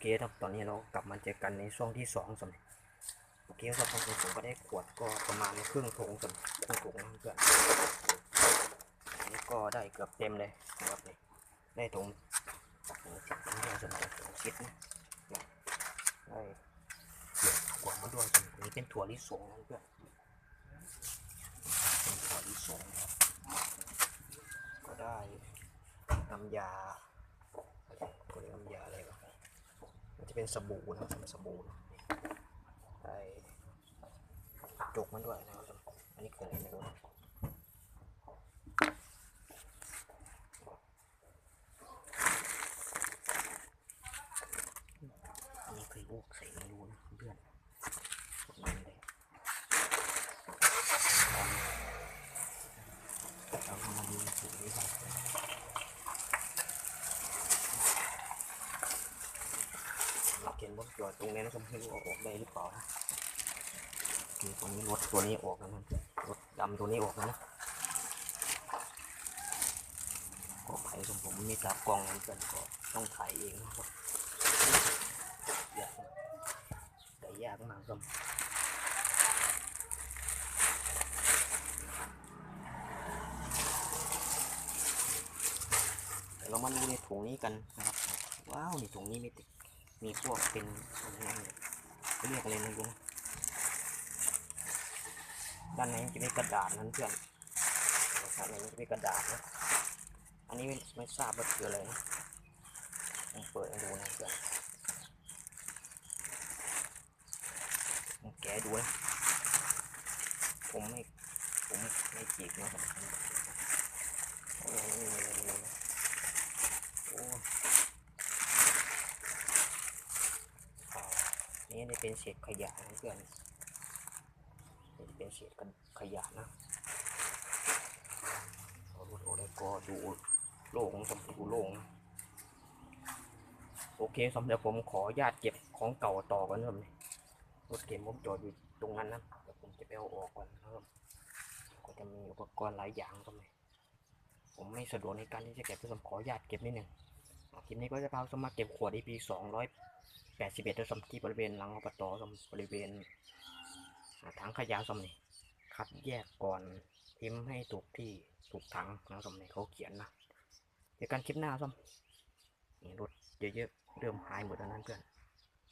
เคครับตอนนี้เรากลับมาเจอกันในช่วงที่สองสำหรับโอเคครับผมผมก็ได้ขวดก็ประมาณครึ่งถุงสำหรับครึ่งถุงเพื่อนนี้ก็ได้เกือบเต็มเลยนะครับนี่ได้ถุงถุงสิบถุงเดียสำหรับถุงชิดนะได้เกี่ยวขวดมาด้วยสำหรับนนี้เป็นถั่วลิสงนะเพื่อนเป็นถั่วลิสงก็ได้น้ำยาก็เรียกน้ำยาอะไร จะเป็นสบู่นะครับสำหรับสบู่นะได้จุกมันด้วยนะครับอันนี้คืออะไรไม่รู้นะอันนี้เคยอ้วกใส่ไม่รู้นะเพื่อนพวกนั้นเลยเราทำมาดูสูตรนี้ครับ เขียนบนตัวตรงนี้นะครับไม่รู้อาออกได้หรือเปล่านะคือตรงนี้รถตัวนี้ออกแล้วนะรถดำตัวนี้ออกแล้วนะก็ไผ่ของผมมีตากล้องนั้นเกินก็ต้องถ่ายเองนะครับยากแต่ยากมากครับเดี๋ยวเรามาดูในถุงนี้กันนะครับ ว้าวในถุงนี้มีติด มีพวกเป็นอะไรนเขาเรียกอะไรไม่รู้ด้านในจะมีกระดาษนั้นเพื่อนด้านในมันจะมีกระดาษนะอันนี้ไม่ไม่ทราบว่าคืออะไรนะผมเปิดให้ดูนะเพื่อนผมแกะดูนะผมไม่ผมไม่จีบนะครับโอ้ยโอ้ย อ่า นี่เป็นเศษขยะนะเพื่อนนี่เป็นเศษขยะนะเอารถโอเลก็ดูโล่งสำหรับดูโล่งโอเคสำหรับผมขอญาตเก็บของเก่าต่อกันนะครับนี่รถเกมผมจอดอยู่ตรงนั้นนะเดี๋ยวผมจะไปเอาออกก่อนนะครับก็จะมีอุปกรณ์หลายอย่างครับนี่ผมไม่สะดวกในการที่จะเก็บเพื่อผมขอญาตเก็บนิดหนึ่งคลิปนี้ก็จะพาสมาเก็บขวด EP สองร้อย แปดสิบเอ็ดสมที่บริเวณหลังอบตสมบริเวณถังขยะสมนี่คัดแยกก่อนพิมพ์ให้ถูกที่ถูกถังนะสมนี่เขาเขียนนะเดี๋ยวกันคลิปหน้าสมนี่รถเยอะๆเริ่มหายหมดแล้วนั่นเพื่อน